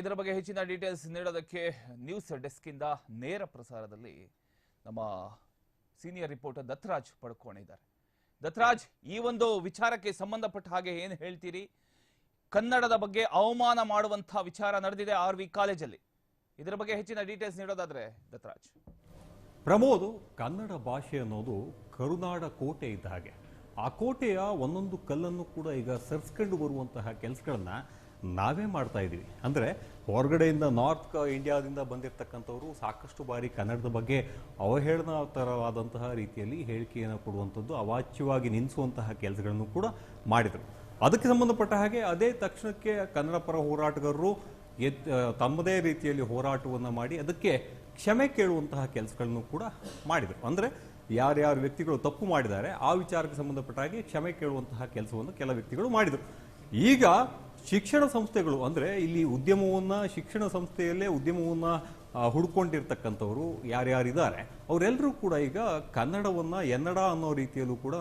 ಇದರ ಬಗ್ಗೆ ಹೆಚ್ಚಿನ ಡೀಟೇಲ್ಸ್ ನೀಡೋದಕ್ಕೆ ನ್ಯೂಸ್ ಡೆಸ್ಕ್ ಇಂದ ನೇರ ಪ್ರಸಾರದಲ್ಲಿ ನಮ್ಮ ಸೀನಿಯರ್ ರಿಪೋರ್ಟರ್ ದತ್ತರಾಜ್ ಪಡ್ಕೊಂಡಿದ್ದಾರೆ ದತ್ತರಾಜ್, ಈ ಒಂದು ವಿಚಾರಕ್ಕೆ ಸಂಬಂಧಪಟ್ಟ ಹಾಗೆ ಏನು ಹೇಳ್ತೀರಿ? ಕನ್ನಡದ ಬಗ್ಗೆ ಅವಮಾನ ಮಾಡುವಂತಹ ವಿಚಾರ ನಡೆದಿದೆ ಆರ್ ವಿ ಕಾಲೇಜಲ್ಲಿ. ಇದರ ಬಗ್ಗೆ ಹೆಚ್ಚಿನ ಡೀಟೇಲ್ಸ್ ನೀಡೋದಾದ್ರೆ ದತ್ತರಾಜ್. ಪ್ರಮೋದ್, ಕನ್ನಡ ಭಾಷೆ ಅನ್ನೋದು ಕರುನಾಡ ಕೋಟೆ ಇದ್ದ ಹಾಗೆ. ಆ ಕೋಟೆಯ ಒಂದೊಂದು ಕಲ್ಲನ್ನು ಕೂಡ ಈಗ ಸರ್ಸ್ಕೊಂಡು ಬರುವಂತಹ ಕೆಲಸಗಳನ್ನ ನಾವೇ ಮಾಡ್ತಾ ಇದ್ದೀವಿ. ಅಂದರೆ ಹೊರಗಡೆಯಿಂದ ನಾರ್ತ್ ಇಂಡಿಯಾದಿಂದ ಬಂದಿರತಕ್ಕಂಥವ್ರು ಸಾಕಷ್ಟು ಬಾರಿ ಕನ್ನಡದ ಬಗ್ಗೆ ಅವಹೇಳನತರವಾದಂತಹ ರೀತಿಯಲ್ಲಿ ಹೇಳಿಕೆಯನ್ನು ಕೊಡುವಂಥದ್ದು ಅವಾಚ್ಯವಾಗಿ ನಿಲ್ಲಿಸುವಂತಹ ಕೆಲಸಗಳನ್ನು ಕೂಡ ಮಾಡಿದರು. ಅದಕ್ಕೆ ಸಂಬಂಧಪಟ್ಟ ಹಾಗೆ ಅದೇ ತಕ್ಷಣಕ್ಕೆ ಕನ್ನಡ ಪರ ಹೋರಾಟಗಾರರು ಎತ್ ತಮ್ಮದೇ ರೀತಿಯಲ್ಲಿ ಹೋರಾಟವನ್ನು ಮಾಡಿ ಅದಕ್ಕೆ ಕ್ಷಮೆ ಕೇಳುವಂತಹ ಕೆಲಸಗಳನ್ನು ಕೂಡ ಮಾಡಿದರು. ಅಂದರೆ ಯಾರ್ಯಾರು ವ್ಯಕ್ತಿಗಳು ತಪ್ಪು ಮಾಡಿದ್ದಾರೆ, ಆ ವಿಚಾರಕ್ಕೆ ಸಂಬಂಧಪಟ್ಟ ಹಾಗೆ ಕ್ಷಮೆ ಕೇಳುವಂತಹ ಕೆಲಸವನ್ನು ಕೆಲ ವ್ಯಕ್ತಿಗಳು ಮಾಡಿದರು. ಈಗ ಶಿಕ್ಷಣ ಸಂಸ್ಥೆಗಳು ಅಂದರೆ ಇಲ್ಲಿ ಉದ್ಯಮವನ್ನು, ಶಿಕ್ಷಣ ಸಂಸ್ಥೆಯಲ್ಲೇ ಉದ್ಯಮವನ್ನು ಹುಡ್ಕೊಂಡಿರ್ತಕ್ಕಂಥವ್ರು ಯಾರ್ಯಾರಿದ್ದಾರೆ ಅವರೆಲ್ಲರೂ ಕೂಡ ಈಗ ಕನ್ನಡವನ್ನು ಎನ್ನಡ ಅನ್ನೋ ರೀತಿಯಲ್ಲೂ ಕೂಡ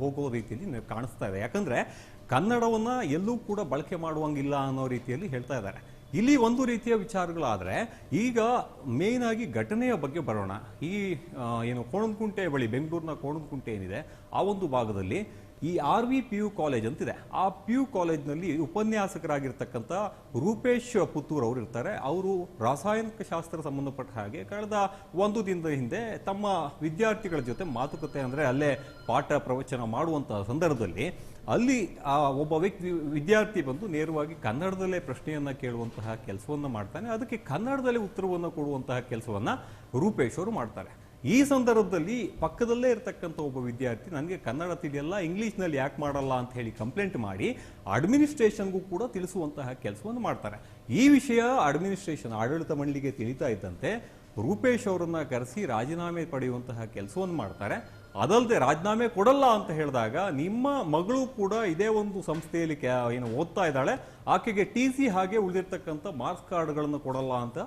ಹೋಗೋ ರೀತಿಯಲ್ಲಿ ಕಾಣಿಸ್ತಾ ಇದೆ. ಯಾಕಂದರೆ ಕನ್ನಡವನ್ನು ಎಲ್ಲೂ ಕೂಡ ಬಳಕೆ ಮಾಡುವಂಗಿಲ್ಲ ಅನ್ನೋ ರೀತಿಯಲ್ಲಿ ಹೇಳ್ತಾ ಇದ್ದಾರೆ. ಇಲ್ಲಿ ಒಂದು ರೀತಿಯ ವಿಚಾರಗಳಾದರೆ, ಈಗ ಮೇನ್ ಆಗಿ ಘಟನೆಯ ಬಗ್ಗೆ ಬರೋಣ. ಈ ಏನು ಕೋಣಂಕುಂಟೆ ಬಳಿ, ಬೆಂಗಳೂರಿನ ಕೋಣಂಕುಂಟೆ ಏನಿದೆ, ಆ ಒಂದು ಭಾಗದಲ್ಲಿ ಈ R V P U college ಅಂತಿದೆ. ಆ ಪಿ ಯು ಕಾಲೇಜ್ನಲ್ಲಿ ಉಪನ್ಯಾಸಕರಾಗಿರ್ತಕ್ಕಂಥ ರೂಪೇಶ್ ಪುತ್ತೂರ್ ಅವರು ಇರ್ತಾರೆ. ಅವರು ರಾಸಾಯನಿಕ ಶಾಸ್ತ್ರ ಸಂಬಂಧಪಟ್ಟ ಹಾಗೆ ಕಳೆದ ಒಂದು ದಿನದ ಹಿಂದೆ ತಮ್ಮ ವಿದ್ಯಾರ್ಥಿಗಳ ಜೊತೆ ಮಾತುಕತೆ ಅಂದರೆ ಅಲ್ಲೇ ಪಾಠ ಪ್ರವಚನ ಮಾಡುವಂತಹ ಸಂದರ್ಭದಲ್ಲಿ ಅಲ್ಲಿ ಒಬ್ಬ ವ್ಯಕ್ತಿ, ವಿದ್ಯಾರ್ಥಿ ಬಂದು ನೇರವಾಗಿ ಕನ್ನಡದಲ್ಲೇ ಪ್ರಶ್ನೆಯನ್ನ ಕೇಳುವಂತಹ ಕೆಲಸವನ್ನು ಮಾಡ್ತಾನೆ. ಅದಕ್ಕೆ ಕನ್ನಡದಲ್ಲಿ ಉತ್ತರವನ್ನು ಕೊಡುವಂತಹ ಕೆಲಸವನ್ನು ರೂಪೇಶ್ ಅವರು ಮಾಡ್ತಾರೆ. ಈ ಸಂದರ್ಭದಲ್ಲಿ ಪಕ್ಕದಲ್ಲೇ ಇರತಕ್ಕಂಥ ಒಬ್ಬ ವಿದ್ಯಾರ್ಥಿ, ನನಗೆ ಕನ್ನಡ ತಿಳಿಯಲ್ಲ, ಇಂಗ್ಲೀಷ್ನಲ್ಲಿ ಯಾಕೆ ಮಾಡಲ್ಲ? ಅಂತ ಹೇಳಿ ಕಂಪ್ಲೇಂಟ್ ಮಾಡಿ ಅಡ್ಮಿನಿಸ್ಟ್ರೇಷನ್ಗೂ ಕೂಡ ತಿಳಿಸುವಂತಹ ಕೆಲಸವನ್ನು ಮಾಡ್ತಾರೆ. ಈ ವಿಷಯ ಅಡ್ಮಿನಿಸ್ಟ್ರೇಷನ್ ಆಡಳಿತ ಮಂಡಳಿಗೆ ತಿಳಿತಾ ಇದ್ದಂತೆ ರೂಪೇಶ್ ಅವರನ್ನ ಕರೆಸಿ ರಾಜೀನಾಮೆ ಪಡೆಯುವಂತಹ ಕೆಲಸವನ್ನು ಮಾಡ್ತಾರೆ. ಅದಲ್ಲದೆ ರಾಜೀನಾಮೆ ಕೊಡಲ್ಲ ಅಂತ ಹೇಳಿದಾಗ ನಿಮ್ಮ ಮಗಳು ಕೂಡ ಇದೇ ಒಂದು ಸಂಸ್ಥೆಯಲ್ಲಿ ಏನು ಓದ್ತಾ ಇದ್ದಾಳೆ. ಆಕೆಗೆ ಟಿ ಸಿ ಹಾಗೆ ಉಳಿದಿರ್ತಕ್ಕಂಥ ಮಾರ್ಕ್ಸ್ ಕಾರ್ಡ್ಗಳನ್ನು ಕೊಡಲ್ಲ ಅಂತ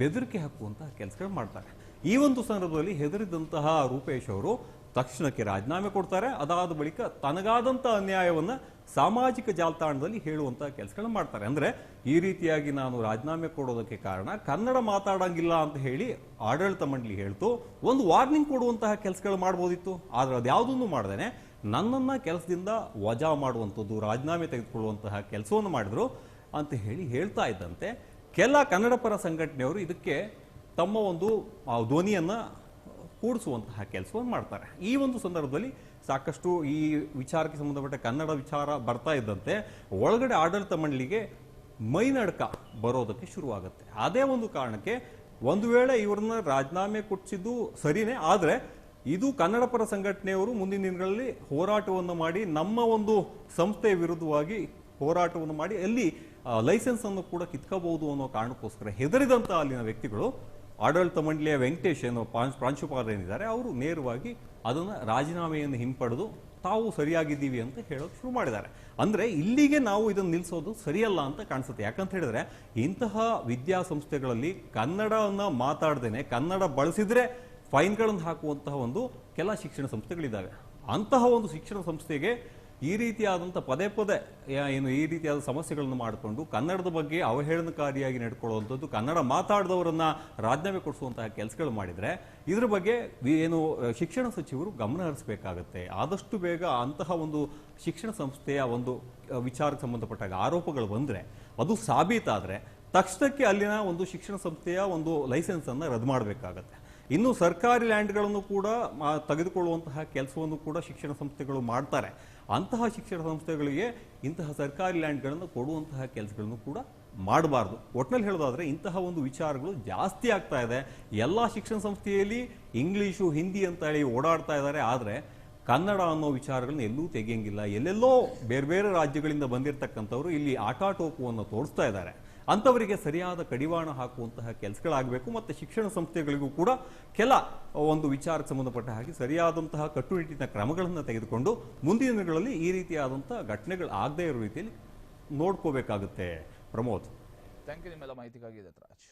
ಬೆದರಿಕೆ ಹಾಕುವಂತಹ ಕೆಲಸಗಳು ಮಾಡ್ತಾರೆ. ಈ ಒಂದು ಸಂದರ್ಭದಲ್ಲಿ ಹೆದರಿದಂತಹ ರೂಪೇಶ್ ಅವರು ತಕ್ಷಣಕ್ಕೆ ರಾಜೀನಾಮೆ ಕೊಡ್ತಾರೆ. ಅದಾದ ಬಳಿಕ ತನಗಾದಂಥ ಅನ್ಯಾಯವನ್ನು ಸಾಮಾಜಿಕ ಜಾಲತಾಣದಲ್ಲಿ ಹೇಳುವಂಥ ಕೆಲಸಗಳನ್ನ ಮಾಡ್ತಾರೆ. ಅಂದರೆ ಈ ರೀತಿಯಾಗಿ ನಾನು ರಾಜೀನಾಮೆ ಕೊಡೋದಕ್ಕೆ ಕಾರಣ ಕನ್ನಡ ಮಾತಾಡಂಗಿಲ್ಲ ಅಂತ ಹೇಳಿ ಆಡಳಿತ ಮಂಡಳಿ ಹೇಳ್ತು. ಒಂದು ವಾರ್ನಿಂಗ್ ಕೊಡುವಂತಹ ಕೆಲಸಗಳು ಮಾಡ್ಬೋದಿತ್ತು. ಆದರೆ ಅದು ಯಾವುದನ್ನು ಮಾಡ್ದೇನೆ? ನನ್ನನ್ನು ಕೆಲಸದಿಂದ ವಜಾ ಮಾಡುವಂಥದ್ದು, ರಾಜೀನಾಮೆ ತೆಗೆದುಕೊಳ್ಳುವಂತಹ ಕೆಲಸವನ್ನು ಮಾಡಿದ್ರು ಅಂತ ಹೇಳಿ ಹೇಳ್ತಾ ಇದ್ದಂತೆ. ಕೆಲ ಕನ್ನಡ ಪರ ಸಂಘಟನೆಯವರು ಇದಕ್ಕೆ ತಮ್ಮ ಒಂದು ಧ್ವನಿಯನ್ನು ಧ್ವನಿಯನ್ನ ಕೂಡಿಸುವಂತಹ ಕೆಲಸವನ್ನು ಮಾಡ್ತಾರೆ. ಈ ಒಂದು ಸಂದರ್ಭದಲ್ಲಿ ಸಾಕಷ್ಟು ಈ ವಿಚಾರಕ್ಕೆ ಸಂಬಂಧಪಟ್ಟ ಕನ್ನಡ ವಿಚಾರ ಬರ್ತಾ ಇದ್ದಂತೆ ಒಳಗಡೆ ಆಡಳಿತ ಮಂಡಳಿಗೆ ಮೈನಡ್ಕ ಬರೋದಕ್ಕೆ ಶುರುವಾಗುತ್ತೆ. ಅದೇ ಒಂದು ಕಾರಣಕ್ಕೆ ಒಂದು ವೇಳೆ ಇವ್ರನ್ನ ರಾಜೀನಾಮೆ ಕೊಟ್ಟಿದ್ದು ಸರಿನೇ, ಆದರೆ ಇದು ಕನ್ನಡ ಪರ ಸಂಘಟನೆಯವರು ಮುಂದಿನ ದಿನಗಳಲ್ಲಿ ಹೋರಾಟವನ್ನು ಮಾಡಿ ನಮ್ಮ ಒಂದು ಸಂಸ್ಥೆಯ ವಿರುದ್ಧವಾಗಿ ಹೋರಾಟವನ್ನು ಮಾಡಿ ಅಲ್ಲಿ ಲೈಸೆನ್ಸ್ ಅನ್ನು ಕೂಡ ಕಿತ್ಕೋಬಹುದು ಅನ್ನೋ ಕಾರಣಕ್ಕೋಸ್ಕರ ಹೆದರಿದಂತಹ ಅಲ್ಲಿನ ವ್ಯಕ್ತಿಗಳು ಆಡಳಿತ ಮಂಡಳಿಯ ವೆಂಕಟೇಶ್ ಅನ್ನೋ ಪ್ರಾಂಶ್- ಪ್ರಾಂಶುಪಾಲರು ಏನಿದ್ದಾರೆ ಅವರು ನೇರವಾಗಿ ಅದನ್ನು ರಾಜೀನಾಮೆಯನ್ನು ಹಿಂಪಡೆದು ತಾವು ಸರಿಯಾಗಿದ್ದೀವಿ ಅಂತ ಹೇಳೋಕೆ ಶುರು ಮಾಡಿದ್ದಾರೆ. ಅಂದರೆ ಇಲ್ಲಿಗೆ ನಾವು ಇದನ್ನು ನಿಲ್ಲಿಸೋದು ಸರಿಯಲ್ಲ ಅಂತ ಕಾಣಿಸುತ್ತೆ. ಯಾಕಂತ ಹೇಳಿದ್ರೆ, ಇಂತಹ ವಿದ್ಯಾಸಂಸ್ಥೆಗಳಲ್ಲಿ ಕನ್ನಡವನ್ನು ಮಾತಾಡ್ದೇನೆ, ಕನ್ನಡ ಬಳಸಿದರೆ ಫೈನ್ಗಳನ್ನು ಹಾಕುವಂತಹ ಒಂದು ಕೆಲ ಶಿಕ್ಷಣ ಸಂಸ್ಥೆಗಳಿದ್ದಾವೆ. ಅಂತಹ ಒಂದು ಶಿಕ್ಷಣ ಸಂಸ್ಥೆಗೆ ಈ ರೀತಿಯಾದಂಥ ಪದೇ ಪದೇ ಏನು ಈ ರೀತಿಯಾದ ಸಮಸ್ಯೆಗಳನ್ನು ಮಾಡಿಕೊಂಡು ಕನ್ನಡದ ಬಗ್ಗೆ ಅವಹೇಳನಕಾರಿಯಾಗಿ ನಡ್ಕೊಳ್ಳುವಂಥದ್ದು, ಕನ್ನಡ ಮಾತಾಡಿದವರನ್ನು ರಾಜೀನಾಮೆ ಕೊಡಿಸುವಂತಹ ಕೆಲಸಗಳು ಮಾಡಿದರೆ, ಇದ್ರ ಬಗ್ಗೆ ಏನು, ಶಿಕ್ಷಣ ಸಚಿವರು ಗಮನ ಹರಿಸಬೇಕಾಗತ್ತೆ. ಆದಷ್ಟು ಬೇಗ ಅಂತಹ ಒಂದು ಶಿಕ್ಷಣ ಸಂಸ್ಥೆಯ ಒಂದು ವಿಚಾರಕ್ಕೆ ಸಂಬಂಧಪಟ್ಟಾಗ ಆರೋಪಗಳು ಬಂದರೆ, ಅದು ಸಾಬೀತಾದರೆ ತಕ್ಷಣಕ್ಕೆ ಅಲ್ಲಿನ ಒಂದು ಶಿಕ್ಷಣ ಸಂಸ್ಥೆಯ ಒಂದು ಲೈಸೆನ್ಸನ್ನು ರದ್ದು ಮಾಡಬೇಕಾಗತ್ತೆ. ಇನ್ನು ಸರ್ಕಾರಿ ಲ್ಯಾಂಡ್ಗಳನ್ನು ಕೂಡ ತೆಗೆದುಕೊಳ್ಳುವಂತಹ ಕೆಲಸವನ್ನು ಕೂಡ ಶಿಕ್ಷಣ ಸಂಸ್ಥೆಗಳು ಮಾಡ್ತಾರೆ. ಅಂತಹ ಶಿಕ್ಷಣ ಸಂಸ್ಥೆಗಳಿಗೆ ಇಂತಹ ಸರ್ಕಾರಿ ಲ್ಯಾಂಡ್ಗಳನ್ನು ಕೊಡುವಂತಹ ಕೆಲಸಗಳನ್ನು ಕೂಡ ಮಾಡಬಾರ್ದು. ಒಟ್ನಲ್ಲಿ ಹೇಳೋದಾದ್ರೆ ಇಂತಹ ಒಂದು ವಿಚಾರಗಳು ಜಾಸ್ತಿ ಆಗ್ತಾ ಇದೆ. ಎಲ್ಲ ಶಿಕ್ಷಣ ಸಂಸ್ಥೆಯಲ್ಲಿ ಇಂಗ್ಲೀಷು, ಹಿಂದಿ ಅಂತ ಹೇಳಿ ಓಡಾಡ್ತಾ ಇದ್ದಾರೆ. ಆದರೆ ಕನ್ನಡ ಅನ್ನೋ ವಿಚಾರಗಳನ್ನ ಎಲ್ಲೂ ತೆಗೆಯಂಗಿಲ್ಲ. ಎಲ್ಲೆಲ್ಲೋ ಬೇರೆ ಬೇರೆ ರಾಜ್ಯಗಳಿಂದ ಬಂದಿರತಕ್ಕಂಥವ್ರು ಇಲ್ಲಿ ಆಟಾಟೋಪವನ್ನು ತೋರಿಸ್ತಾ ಇದ್ದಾರೆ. ಅಂಥವರಿಗೆ ಸರಿಯಾದ ಕಡಿವಾಣ ಹಾಕುವಂತಹ ಕೆಲಸಗಳಾಗಬೇಕು ಮತ್ತು ಶಿಕ್ಷಣ ಸಂಸ್ಥೆಗಳಿಗೂ ಕೂಡ ಕೆಲ ಒಂದು ವಿಚಾರಕ್ಕೆ ಸಂಬಂಧಪಟ್ಟ ಹಾಗೆ ಸರಿಯಾದಂತಹ ಕಟ್ಟುನಿಟ್ಟಿನ ಕ್ರಮಗಳನ್ನು ತೆಗೆದುಕೊಂಡು ಮುಂದಿನ ದಿನಗಳಲ್ಲಿ ಈ ರೀತಿಯಾದಂಥ ಘಟನೆಗಳು ಆಗದೇ ಇರೋ ರೀತಿಯಲ್ಲಿ ನೋಡ್ಕೋಬೇಕಾಗುತ್ತೆ. ಪ್ರಮೋದ್. ಥ್ಯಾಂಕ್ ಯು ನಿಮ್ಮೆಲ್ಲ ಮಾಹಿತಿಗಾಗಿ ದತ್ತರಾಜ್